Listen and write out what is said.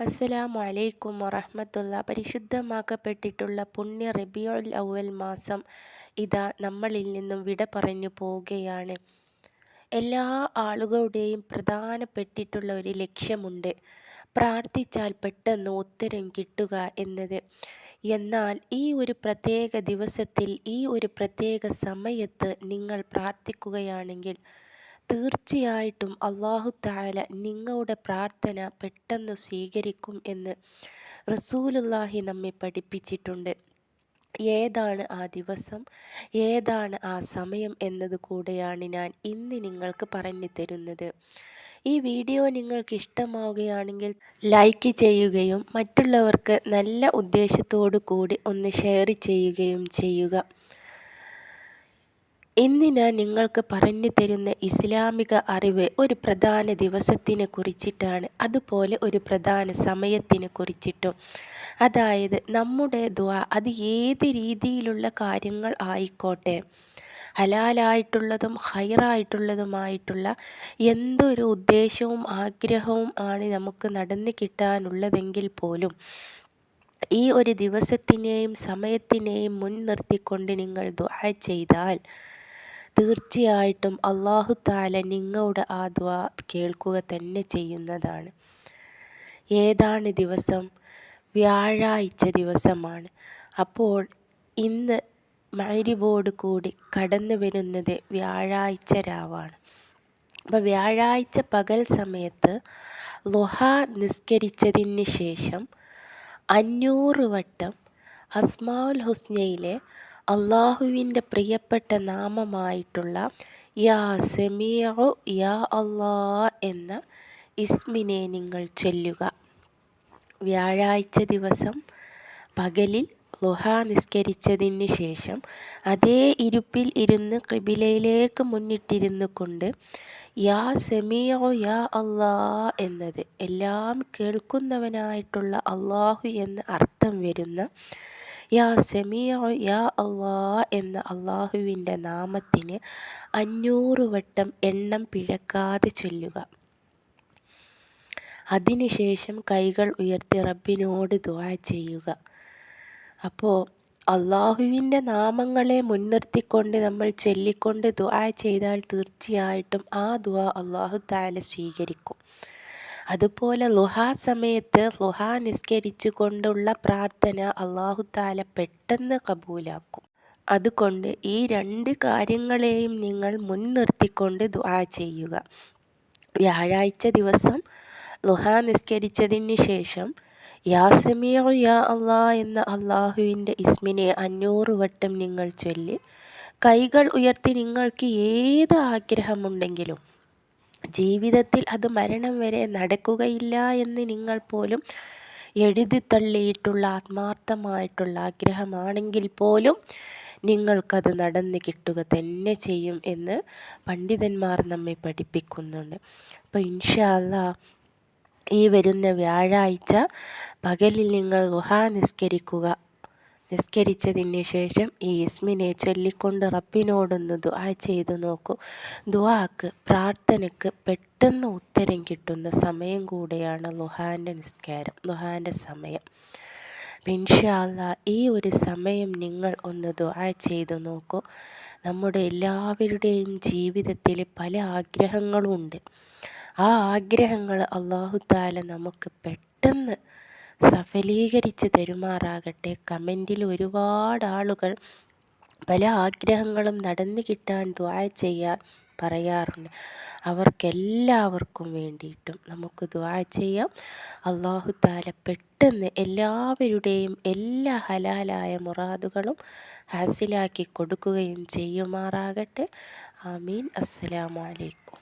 അസ്സലാമു അലൈക്കും വറഹമത്തുള്ള. പരിശുദ്ധമാക്കപ്പെട്ടിട്ടുള്ള പുണ്യ റബിയുൽ അവൽ മാസം ഇതാ നമ്മളിൽ നിന്നും വിട പറഞ്ഞു പോവുകയാണ്. എല്ലാ ആളുകളുടെയും പ്രധാനപ്പെട്ടിട്ടുള്ള ഒരു ലക്ഷ്യമുണ്ട്. പ്രാർത്ഥിച്ചാൽ പെട്ടെന്ന് ഉത്തരം കിട്ടുക എന്നത്. എന്നാൽ ഈ ഒരു പ്രത്യേക ദിവസത്തിൽ ഈ ഒരു പ്രത്യേക സമയത്ത് നിങ്ങൾ പ്രാർത്ഥിക്കുകയാണെങ്കിൽ തീർച്ചയായിട്ടും അള്ളാഹു താല നിങ്ങളുടെ പ്രാർത്ഥന പെട്ടെന്ന് സ്വീകരിക്കും എന്ന് റസൂലുല്ലാഹി നമ്മെ പഠിപ്പിച്ചിട്ടുണ്ട്. ഏതാണ് ആ ദിവസം? ഏതാണ് ആ സമയം എന്നത് കൂടെയാണ് ഞാൻ ഇന്ന് നിങ്ങൾക്ക് പറഞ്ഞു തരുന്നത്. ഈ വീഡിയോ നിങ്ങൾക്ക് ഇഷ്ടമാവുകയാണെങ്കിൽ ലൈക്ക് ചെയ്യുകയും മറ്റുള്ളവർക്ക് നല്ല ഉദ്ദേശത്തോടു കൂടി ഒന്ന് ഷെയർ ചെയ്യുകയും ചെയ്യുക. ഞാൻ നിങ്ങൾക്ക് പറഞ്ഞു തരുന്ന ഇസ്ലാമിക അറിവ് ഒരു പ്രധാന ദിവസത്തിനെ കുറിച്ചിട്ടാണ്? അതുപോലെ ഒരു പ്രധാന സമയത്തിനെ കുറിച്ചിട്ടും. അതായത് നമ്മുടെ ദ്വാ അത് ഏത് രീതിയിലുള്ള കാര്യങ്ങൾ ആയിക്കോട്ടെ. ഹലാലായിട്ടുള്ളതും ഹൈറായിട്ടുള്ളതുമായിട്ടുള്ള എന്തൊരു ഉദ്ദേശവും ആഗ്രഹവും ആണ് നമുക്ക് നടന്നു കിട്ടാനുള്ളതെങ്കിൽ പോലും ഈ ഒരു ദിവസത്തിനെയും സമയത്തിനെയും മുൻനിർത്തിക്കൊണ്ട് നിങ്ങൾ ദുആ ചെയ്താൽ തീർച്ചയായിട്ടും അള്ളാഹു താല നിങ്ങളുടെ ആ കേൾക്കുക തന്നെ ചെയ്യുന്നതാണ്. ഏതാണ് ദിവസം? വ്യാഴാഴ്ച ദിവസമാണ്. അപ്പോൾ ഇന്ന് മൈരിബോട് കൂടി കടന്നു വരുന്നത് വ്യാഴാഴ്ച രാവാണ്. അപ്പോൾ വ്യാഴാഴ്ച പകൽ സമയത്ത് ലൊഹ നിസ്കരിച്ചതിന് ശേഷം അഞ്ഞൂറ് വട്ടം അസ്മാഉൽ ഹുസ്നയിലെ അള്ളാഹുവിന്റെ പ്രിയപ്പെട്ട നാമമായിട്ടുള്ള യാ സെമിയോ യാ അള്ളാ എന്ന ഇസ്മിനെ നിങ്ങൾ ചൊല്ലുക. വ്യാഴാഴ്ച ദിവസം പകലിൽ ലുഹ നിസ്കരിച്ചതിന് ശേഷം അതേ ഇരുപ്പിൽ ഇരുന്ന് കിബിലയിലേക്ക് മുന്നിട്ടിരുന്നു കൊണ്ട് യാ സെമിയോ യാ അള്ളാ എന്നത് എല്ലാം കേൾക്കുന്നവനായിട്ടുള്ള അള്ളാഹു എന്ന് അർത്ഥം വരുന്ന യാ സെമിയോ യാ അള്ളാ എന്ന അള്ളാഹുവിന്റെ നാമത്തിന് അഞ്ഞൂറ് വട്ടം എണ്ണം പിഴക്കാതെ ചൊല്ലുക. അതിനുശേഷം കൈകൾ ഉയർത്തി റബ്ബിനോട് ദുആ ചെയ്യുക. അപ്പോൾ അള്ളാഹുവിന്റെ നാമങ്ങളെ മുൻനിർത്തിക്കൊണ്ട് നമ്മൾ ചൊല്ലിക്കൊണ്ട് ദുആ ചെയ്താൽ തീർച്ചയായിട്ടും ആ ദുആ അള്ളാഹു താല സ്വീകരിക്കും. അതുപോലെ ലുഹാ സമയത്ത് ലുഹാ നിസ്കരിച്ചു കൊണ്ടുള്ള പ്രാർത്ഥന അള്ളാഹു താല പെട്ടെന്ന് കബൂലാക്കും. അതുകൊണ്ട് ഈ രണ്ട് കാര്യങ്ങളെയും നിങ്ങൾ മുൻനിർത്തിക്കൊണ്ട് ദുആ ചെയ്യുക. വ്യാഴാഴ്ച ദിവസം ലുഹാ നിസ്കരിച്ചതിന് ശേഷം യാ സമീഉ യാ അള്ളാ എന്ന അള്ളാഹുവിന്റെ ഇസ്മിനെ അഞ്ഞൂറ് വട്ടം നിങ്ങൾ ചൊല്ലി കൈകൾ ഉയർത്തി നിങ്ങൾക്ക് ഏത് ആഗ്രഹമുണ്ടെങ്കിലും ജീവിതത്തിൽ അത് മരണം വരെ നടക്കുകയില്ല എന്ന് നിങ്ങൾ പോലും എഴുതി തള്ളിയിട്ടുള്ള ആത്മാർത്ഥമായിട്ടുള്ള ആഗ്രഹമാണെങ്കിൽ പോലും നിങ്ങൾക്കത് നടന്ന് കിട്ടുക തന്നെ ചെയ്യും എന്ന് പണ്ഡിതന്മാർ നമ്മെ പഠിപ്പിക്കുന്നുണ്ട്. അപ്പോൾ ഇൻഷാല്ല ഈ വരുന്ന വ്യാഴാഴ്ച പകലിൽ നിങ്ങൾ വുഹാ നിസ്കരിക്കുക. നിസ്കരിച്ചതിന് ശേഷം ഈ ഇസ്മിനെ ചൊല്ലിക്കൊണ്ട് റബ്ബിനോടൊന്ന് ദുആ ചെയ്തു നോക്കൂ. ദുആക്ക് പ്രാർത്ഥനയ്ക്ക് പെട്ടെന്ന് ഉത്തരം കിട്ടുന്ന സമയം കൂടെയാണ് ലുഹാന്റെ നിസ്കാരം ലുഹാന്റെ സമയം. ഇൻഷാല്ല ഈ ഒരു സമയം നിങ്ങൾ ഒന്ന് ദുആ ചെയ്തു നോക്കൂ. നമ്മുടെ എല്ലാവരുടെയും ജീവിതത്തിൽ പല ആഗ്രഹങ്ങളുണ്ട്. ആ ആഗ്രഹങ്ങൾ അള്ളാഹു താല നമുക്ക് പെട്ടെന്ന് സഫലീകരിച്ച് തരുമാറാകട്ടെ. കമന്റിൽ ഒരുപാട് ആളുകൾ പല ആഗ്രഹങ്ങളും നടന്നു കിട്ടാൻ ദ്വായ ചെയ്യാൻ പറയാറുണ്ട്. അവർക്കെല്ലാവർക്കും വേണ്ടിയിട്ടും നമുക്ക് ദ്വാ ചെയ്യാം. അള്ളാഹു താല പെട്ടെന്ന് എല്ലാവരുടെയും എല്ലാ ഹലാലായ മുറാദുകളും ഹാസിലാക്കി കൊടുക്കുകയും ചെയ്യുമാറാകട്ടെ. ആമീൻ. അസ്സലാമലൈക്കും